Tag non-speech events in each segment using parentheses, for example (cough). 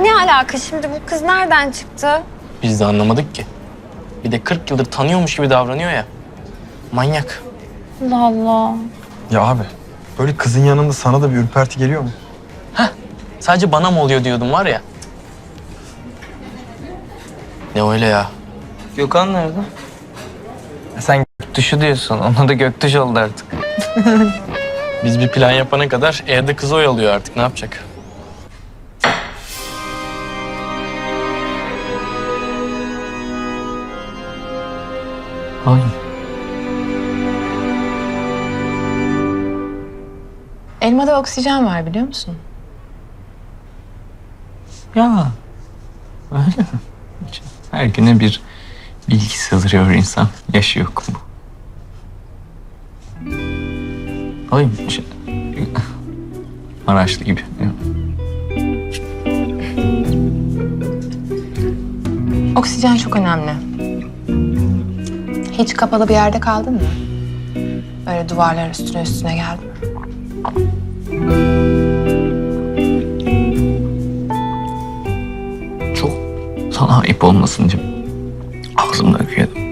Ne alaka şimdi bu kız nereden çıktı? Biz de anlamadık ki. Bir de 40 yıldır tanıyormuş gibi davranıyor ya. Manyak. Allah Allah. Ya abi böyle kızın yanında sana da bir ürperti geliyor mu? Sadece bana mı oluyor diyordum var ya. Ne öyle ya? Gökhan nerede? Sen göktuşu diyorsun. Ona da göktuş oldu artık. Biz bir plan yapana kadar evde kızı oyalıyor artık. Ne yapacak? Ay. Elmada oksijen var biliyor musun? Ya. Öyle mi? Her güne bir bilgi sığdırıyor insan. Yaşı yok bu. Ay. Şey, Maraşlı gibi. Oksijen çok önemli. Hiç kapalı bir yerde kaldın mı? Böyle duvarlar üstüne üstüne geldi mi? Çok sana ayıp olmasın diye ağzımda öpüyordum.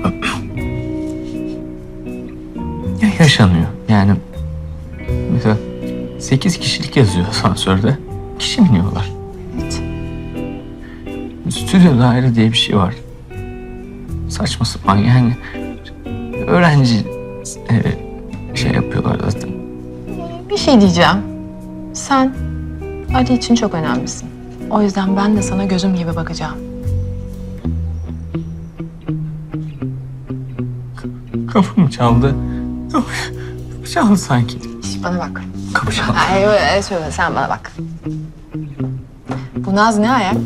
ya yaşanıyor. Yani mesela sekiz kişilik yazıyor asansörde. Kişi biniyorlar. Evet. Stüdyo daire diye bir şey var. Saçma sapan yani. Öğrenci e, şey yapıyorlar zaten. Bir şey diyeceğim. Sen Ali için çok önemlisin. O yüzden ben de sana gözüm gibi bakacağım. Kapım çaldı. Kapı çaldı sanki. Şş, bana bak. Kapı çaldı. Ay, öyle söyle sen bana bak. Bu Naz ne ayak?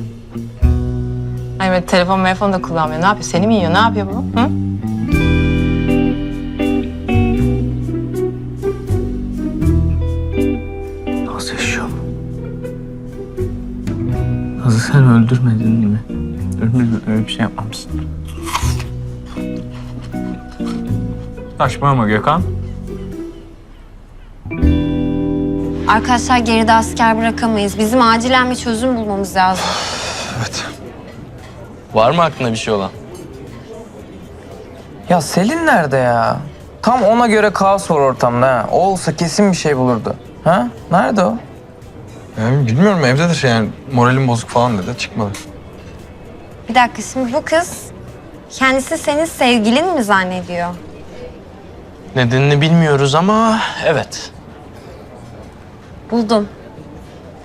Ay böyle telefon telefon da kullanmıyor. Ne yapıyor? Seni mi yiyor? Ne yapıyor bu? Hı? Nazlı sen öldürmedin mi? Öldürmedin, öyle bir şey yapmamışsın. Saçmalama Gökhan. Arkadaşlar geride asker bırakamayız. Bizim acilen bir çözüm bulmamız lazım. Evet. Var mı aklında bir şey olan? Ya Selin nerede ya? Tam ona göre kaos var ortamda ha. O olsa kesin bir şey bulurdu. Ha? Nerede o? Yani bilmiyorum evdedir yani moralim bozuk falan dedi çıkmadı. Bir dakika şimdi bu kız kendisi senin sevgilin mi zannediyor? Nedenini bilmiyoruz ama evet. Buldum.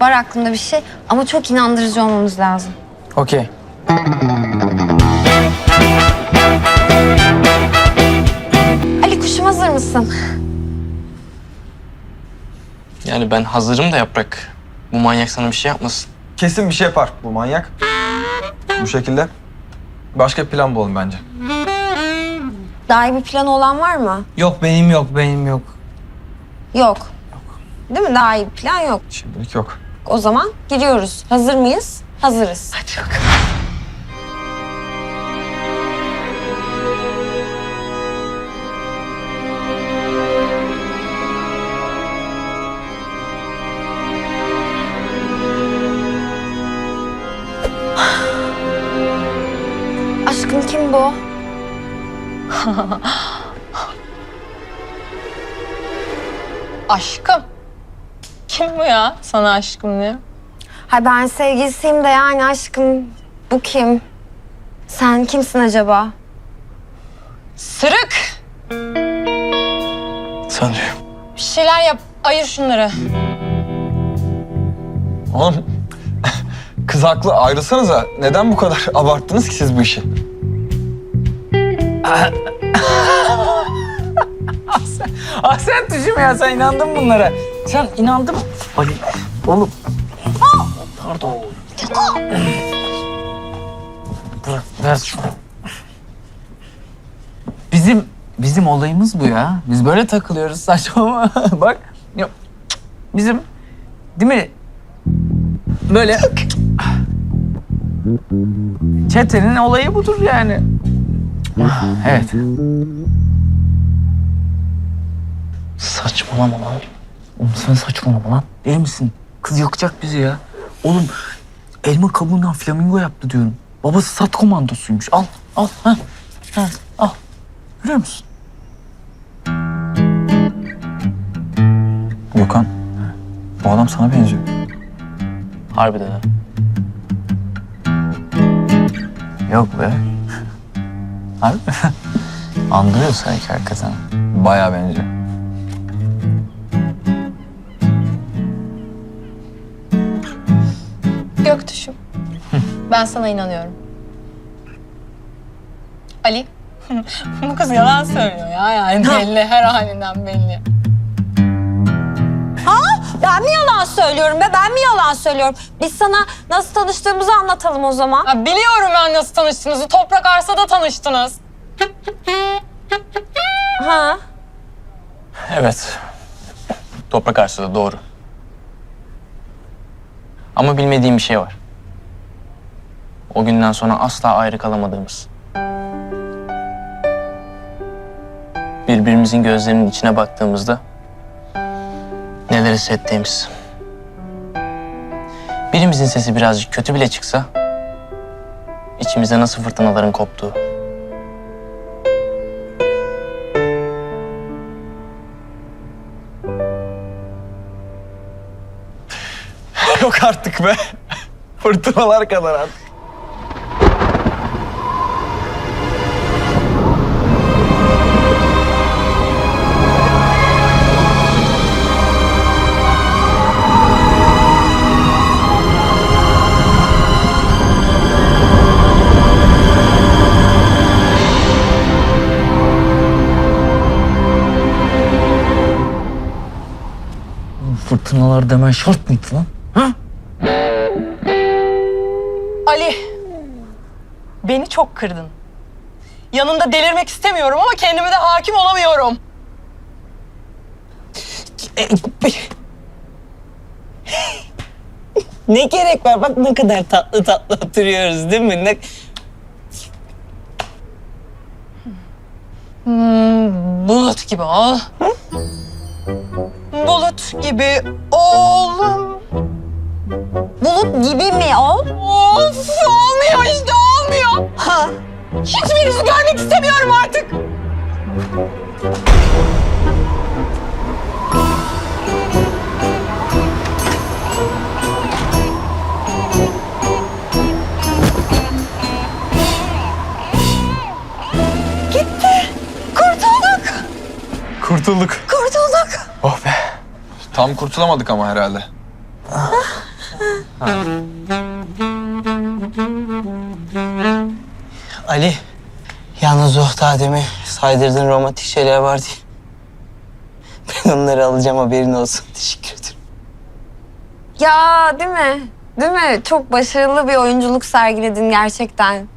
Var aklımda bir şey ama çok inandırıcı olmamız lazım. Okey. Ali kuşum hazır mısın? Yani ben hazırım da yaprak. Bu manyak sana bir şey yapmasın. Kesin bir şey yapar bu manyak. Bu şekilde. Başka bir plan bulalım bence. Daha iyi bir planı olan var mı? Yok benim yok benim yok. Yok. Değil mi? Daha iyi bir plan yok. Şimdilik yok. O zaman giriyoruz. Hazır mıyız? Hazırız. Hadi bakalım. Aşkım kim bu? (laughs) Aşkım. Kim bu ya? Sana aşkım diyor. Hay ben sevgilisiyim de yani aşkım. Bu kim? Sen kimsin acaba? Sırık. Sanıyorum. Bir şeyler yap. Ayır şunları. Oğlum (laughs) kız haklı ayrılsanıza. Neden bu kadar (laughs) abarttınız ki siz bu işi? Ah sen tuşum ya sen inandın bunlara. Sen inandın mı? Ali oğlum. Pardon. Bırak ver şunu. Bizim bizim olayımız bu ya. Biz böyle takılıyoruz saçma (laughs) Bak ya, bizim değil mi? Böyle çetenin olayı budur yani. Evet. Saçmalama lan. Oğlum sen saçmalama lan. Değil misin? Kız yakacak bizi ya. Oğlum elma kabuğundan flamingo yaptı diyorum. Babası sat komandosuymuş. Al, al, ha. ha al. Görüyor musun? Gökhan. Bu adam sana benziyor. Harbiden ha. Yok be. Harbi mi? (laughs) Andırıyor sanki hakikaten. Bayağı benziyor. Göktüşüm. (laughs) ben sana inanıyorum. Ali. (laughs) Bu kız yalan söylüyor ya yani belli her halinden belli. Ben mi yalan söylüyorum be? Ben mi yalan söylüyorum? Biz sana nasıl tanıştığımızı anlatalım o zaman. Ya biliyorum ben nasıl tanıştığınızı. Toprak Arsa'da tanıştınız. Ha? Evet. Toprak arsada doğru. Ama bilmediğim bir şey var. O günden sonra asla ayrı kalamadığımız. Birbirimizin gözlerinin içine baktığımızda neler hissettiğimiz. Birimizin sesi birazcık kötü bile çıksa içimizde nasıl fırtınaların koptuğu. Yok artık be. Fırtınalar kadar artık. Fırtınalar demen şart mıydı lan? Ali. Beni çok kırdın. Yanında delirmek istemiyorum ama kendime de hakim olamıyorum. Ne gerek var? Bak ne kadar tatlı tatlı oturuyoruz değil mi? Ne... Bulut gibi ol. Bulut gibi oğlum. Bulut gibi mi o? Of olmuyor işte olmuyor. Ha? Hiçbirinizi görmek istemiyorum artık. Kurtulduk. Kurtulduk. Oh be. Tam kurtulamadık ama herhalde. Ali, yalnız o daha demin saydırdığın romantik şeyler vardı ya. Ben onları alacağım haberin olsun. Teşekkür ederim. Ya değil mi? Değil mi? Çok başarılı bir oyunculuk sergiledin gerçekten.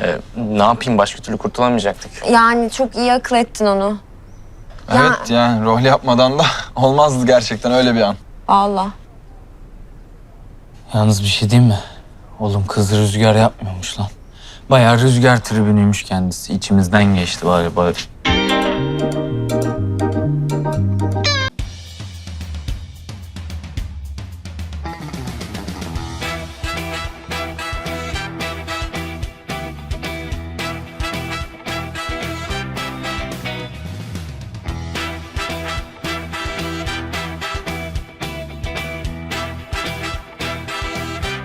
Ee, ne yapayım başka türlü kurtulamayacaktık. Yani çok iyi akıl ettin onu. Ya- Evet yani rol yapmadan da (laughs) olmazdı gerçekten öyle bir an. Vallahi. Yalnız bir şey diyeyim mi? Oğlum kız rüzgar yapmıyormuş lan. Bayağı rüzgar tribünüymüş kendisi. İçimizden geçti bari bari.